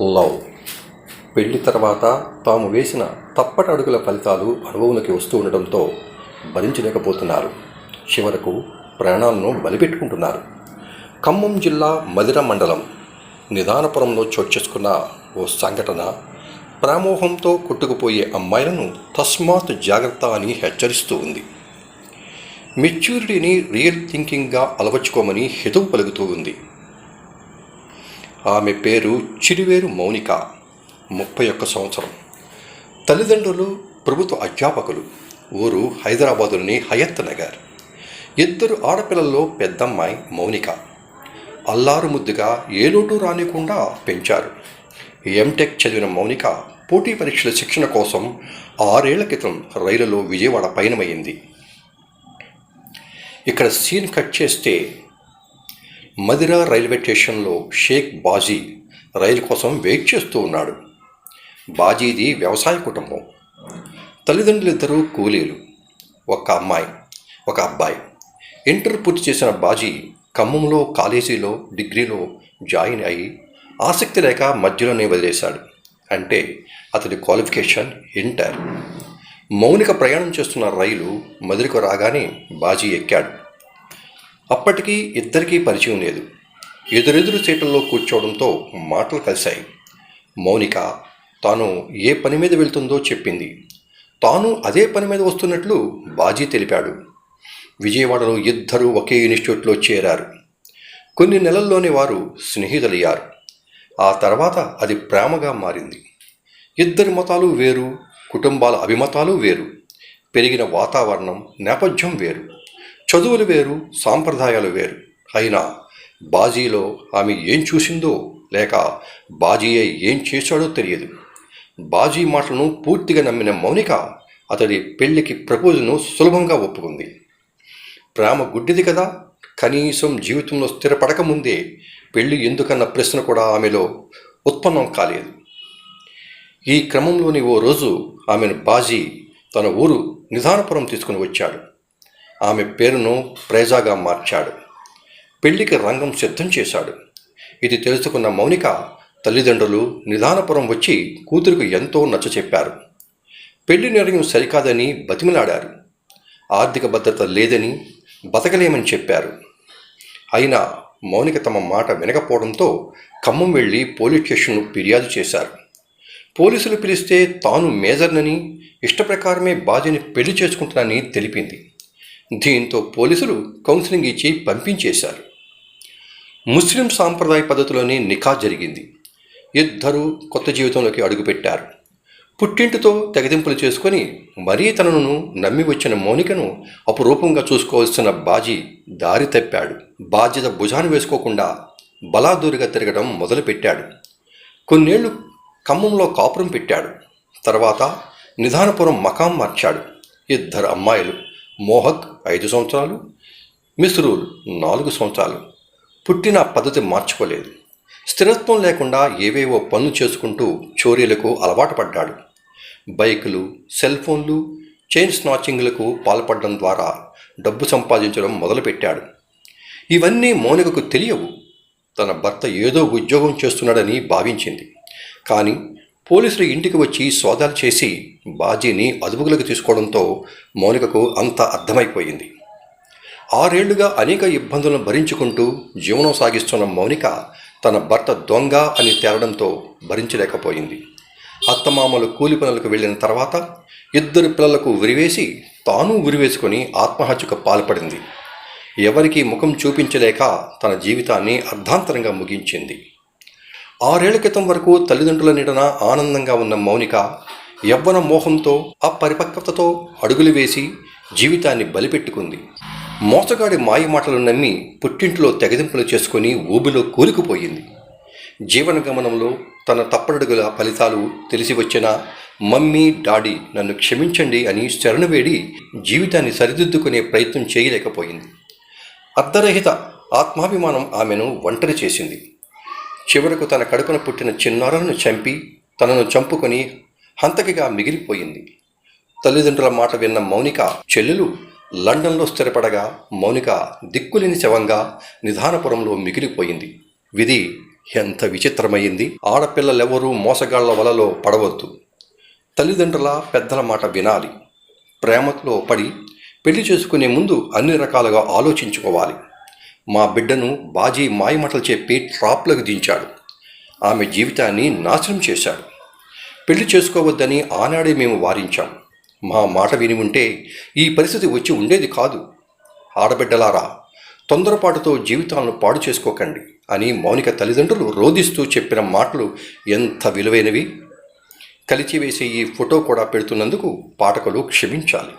Love. పెళ్ళి తర్వాత తాము వేసిన తప్పటి అడుగుల ఫలితాలు అనుభవంలోకి వస్తూ ఉండడంతో భరించలేకపోతున్నారు. చివరకు ప్రాణాలను బలిపెట్టుకుంటున్నారు. ఖమ్మం జిల్లా మదిర మండలం నిదానపురంలో చోటు చేసుకున్న ఓ సంఘటన ప్రామోహంతో కొట్టుకుపోయే అమ్మాయిలను తస్మాత్ జాగ్రత్త అని హెచ్చరిస్తూ ఉంది. మెచ్యూరిటీని రియల్ థింకింగ్గా అలవర్చుకోమని హితవు పలుకుతూ ఉంది. ఆమె పేరు చిరువేరు మౌనిక ముప్పై ఒక్క సంవత్సరం. తల్లిదండ్రులు ప్రభుత్వ అధ్యాపకులు ఊరు హైదరాబాదులోని హయత్ నగర్. ఇద్దరు ఆడపిల్లల్లో పెద్దమ్మాయి మౌనిక. అల్లారు ముద్దుగా ఏ లోటు రానికుండా పెంచారు. ఎంటెక్ చదివిన మౌనిక పోటీ పరీక్షల శిక్షణ కోసం ఆరేళ్ళ క్రితం రైలులో విజయవాడ పయనమైంది. ఇక్కడ సీన్ కట్ చేస్తే మదిరా రైల్వే స్టేషన్లో షేక్ బాజీ రైలు కోసం వెయిట్ చేస్తూ ఉన్నాడు. బాజీది వ్యవసాయ కుటుంబం. తల్లిదండ్రులిద్దరూ కూలీలు. ఒక అమ్మాయి ఒక అబ్బాయి. ఇంటర్ పూర్తి చేసిన బాజీ ఖమ్మంలో కాలేజీలో డిగ్రీలో జాయిన్ అయి ఆసక్తి లేక మధ్యలోనే వదిలేశాడు. అంటే అతడి క్వాలిఫికేషన్ ఇంటర్. మౌనిక ప్రయాణం చేస్తున్న రైలు మధురకు రాగానే బాజీ ఎక్కాడు. అప్పటికీ ఇద్దరికీ పరిచయం లేదు. ఎదురెదురు సీట్లలో కూర్చోవడంతో మాటలు కలిశాయి. మౌనిక తాను ఏ పని మీద వెళ్తుందో చెప్పింది. తాను అదే పని మీద వస్తున్నట్లు బాజీ తెలిపాడు. విజయవాడలో ఇద్దరూ ఒకే ఇన్స్టిట్యూట్లో చేరారు. కొన్ని నెలల్లోనే వారు స్నేహితులయ్యారు. ఆ తర్వాత అది ప్రేమగా మారింది. ఇద్దరి మతాలు వేరు కుటుంబాల అభిమతాలు వేరు. పెరిగిన వాతావరణం నేపథ్యం వేరు. చదువులు వేరు సాంప్రదాయాలు వేరు. అయినా బాజీలో ఆమె ఏం చూసిందో లేక బాజీయే ఏం చేశాడో తెలియదు. బాజీ మాటలను పూర్తిగా నమ్మిన మౌనిక అతడి పెళ్ళికి ప్రపోజల్ను సులభంగా ఒప్పుకుంది. ప్రేమ గుడ్డిది కదా కనీసం జీవితంలో స్థిరపడక ముందే ఎందుకన్న ప్రశ్న కూడా ఆమెలో ఉత్పన్నం కాలేదు. ఈ క్రమంలోని ఓ రోజు ఆమెను బాజీ తన ఊరు నిధానపురం తీసుకుని వచ్చాడు. ఆమె పేరును ప్రేజాగా మార్చాడు. పెళ్ళికి రంగం సిద్ధం చేశాడు. ఇది తెలుసుకున్న మౌనిక తల్లిదండ్రులు నిదానపురం వచ్చి కూతురికి ఎంతో నచ్చ చెప్పారు. పెళ్ళి నిర్ణయం సరికాదని బతిమలాడారు. ఆర్థిక భద్రత లేదని బతకలేమని చెప్పారు. అయినా మౌనిక తమ మాట వినకపోవడంతో ఖమ్మం వెళ్ళి పోలీస్ స్టేషన్ను ఫిర్యాదు చేశారు. పోలీసులు పిలిస్తే తాను మేజర్నని ఇష్టప్రకారమే బాధ్యని పెళ్ళి చేసుకుంటున్నానని తెలిపింది. దీంతో పోలీసులు కౌన్సిలింగ్ ఇచ్చి పంపించేశారు. ముస్లిం సాంప్రదాయ పద్ధతిలోనే నిఖా జరిగింది. ఇద్దరూ కొత్త జీవితంలోకి అడుగుపెట్టారు. పుట్టింటితో తెగదింపులు చేసుకొని మరీ తనను నమ్మి వచ్చిన మౌనికను అపురూపంగా చూసుకోవాల్సిన బాజీ దారి తప్పాడు. బాధ్యత భుజాన్ని వేసుకోకుండా బలాదూరిగా తిరగడం మొదలుపెట్టాడు. కొన్నేళ్ళు ఖమ్మంలో కాపురం పెట్టాడు. తర్వాత నిధానపురం మకాం మార్చాడు. ఇద్దరు అమ్మాయిలు మోహక్ ఐదు సంవత్సరాలు మిస్రూల్ నాలుగు సంవత్సరాలు. పుట్టిన పద్ధతి మార్చుకోలేదు. స్థిరత్వం లేకుండా ఏవేవో పనులు చేసుకుంటూ చోరీలకు అలవాటు పడ్డాడు. బైకులు సెల్ ఫోన్లు చైన్ స్నాచింగ్లకు పాల్పడడం ద్వారా డబ్బు సంపాదించడం మొదలుపెట్టాడు. ఇవన్నీ మౌనికకు తెలియవు. తన భర్త ఏదో ఉద్యోగం చేస్తున్నాడని భావించింది. కానీ పోలీసులు ఇంటికి వచ్చి సోదాలు చేసి బాజీని అదుపులోకి తీసుకోవడంతో మౌనికకు అంత అర్థమైపోయింది. ఆరేళ్ళుగా అనేక ఇబ్బందులను భరించుకుంటూ జీవనం సాగిస్తున్న మౌనిక తన భర్త దొంగ అని తేలడంతో భరించలేకపోయింది. అత్తమామలు కూలి పనులకు వెళ్ళిన తర్వాత ఇద్దరు పిల్లలకు ఉరివేసి తాను ఉరివేసుకొని ఆత్మహత్యకు పాల్పడింది. ఎవరికీ ముఖం చూపించలేక తన జీవితాన్ని అర్ధాంతరంగా ముగించింది. ఆరేళ్ళ క్రితం వరకు తల్లిదండ్రుల నీడన ఆనందంగా ఉన్న మౌనిక యవ్వన మోహంతో అపరిపక్వతతో అడుగులు వేసి జీవితాన్ని బలిపెట్టుకుంది. మోసగాడి మాయ మాటలు నమ్మి పుట్టింట్లో తెగదింపులు చేసుకుని ఊబిలో కూరుకుపోయింది. జీవన గమనంలో తన తప్పడడుగుల ఫలితాలు తెలిసి వచ్చిన మమ్మీ డాడీ నన్ను క్షమించండి అని శరణు వేడి జీవితాన్ని సరిదిద్దుకునే ప్రయత్నం చేయలేకపోయింది. అర్ధరహిత ఆత్మాభిమానం ఆమెను ఒంటరి చేసింది. చివరకు తన కడుపున పుట్టిన చిన్నారులను చంపి తనను చంపుకొని హంతకిగా మిగిలిపోయింది. తల్లిదండ్రుల మాట విన్న మౌనిక చెల్లెలు లండన్లో స్థిరపడగా మౌనిక దిక్కులేని శవంగా నిధానపురంలో మిగిలిపోయింది. విధి ఎంత విచిత్రమైంది! ఆడపిల్లలెవరూ మోసగాళ్ళ వలలో పడవద్దు. తల్లిదండ్రుల పెద్దల మాట వినాలి. ప్రేమలో పడి పెళ్ళి చేసుకునే ముందు అన్ని రకాలుగా ఆలోచించుకోవాలి. మా బిడ్డను బాజీ మాయమాటలు చెప్పి ట్రాప్లకు దించాడు. ఆమె జీవితాన్ని నాశనం చేశాడు. పెళ్ళి చేసుకోవద్దని ఆనాడే మేము వారించాం. మా మాట విని ఉంటే ఈ పరిస్థితి వచ్చి ఉండేది కాదు. ఆడబిడ్డలారా తొందరపాటుతో జీవితాలను పాడు చేసుకోకండి అని మౌనిక తల్లిదండ్రులు రోధిస్తూ చెప్పిన మాటలు ఎంత విలువైనవి! కలిచివేసే ఈ ఫోటో కూడా పెడుతున్నందుకు పాఠకులు క్షమించాలి.